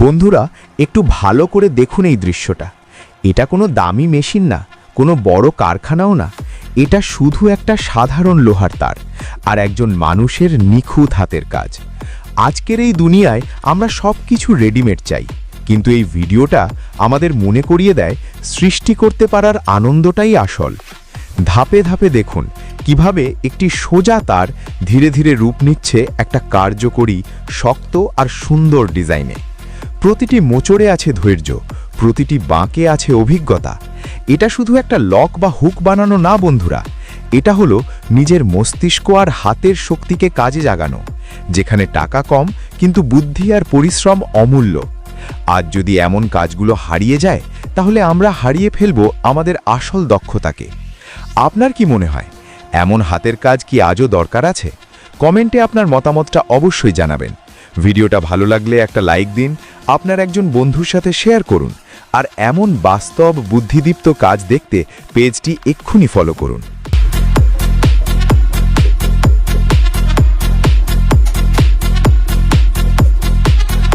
বন্ধুরা, একটু ভালো করে দেখুন এই দৃশ্যটা। এটা কোনো দামি মেশিন না, কোনো বড় কারখানাও না। এটা শুধু একটা সাধারণ লোহার তার আর একজন মানুষের নিখুঁত হাতের কাজ। আজকের এই দুনিয়ায় আমরা সব কিছু রেডিমেড চাই, কিন্তু এই ভিডিওটা আমাদের মনে করিয়ে দেয় সৃষ্টি করতে পারার আনন্দটাই আসল। ধাপে ধাপে দেখুন কীভাবে একটি সোজা তার ধীরে ধীরে রূপ নিচ্ছে একটা কার্যকরী, শক্ত আর সুন্দর ডিজাইনে। প্রতিটি মোচড়ে আছে ধৈর্য, প্রতিটি বাঁকে আছে অভিজ্ঞতা। এটা শুধু একটা লক বা হুক বানানো না, বন্ধুরা। এটা হলো নিজের মস্তিষ্ক আর হাতের শক্তিকে কাজে জাগানো, যেখানে টাকা কম কিন্তু বুদ্ধি আর পরিশ্রম অমূল্য। আজ যদি এমন কাজগুলো হারিয়ে যায়, তাহলে আমরা হারিয়ে ফেলব আমাদের আসল দক্ষতাকে। আপনার কি মনে হয়, এমন হাতের কাজ কি আজও দরকার আছে? কমেন্টে আপনার মতামতটা অবশ্যই জানাবেন। ভিডিওটা ভালো লাগলে একটা লাইক দিন, আপনার একজন বন্ধুর সাথে শেয়ার করুন, আর এমন বাস্তব, বুদ্ধিদীপ্ত কাজ দেখতে পেজটি এক্ষুনি ফলো করুন।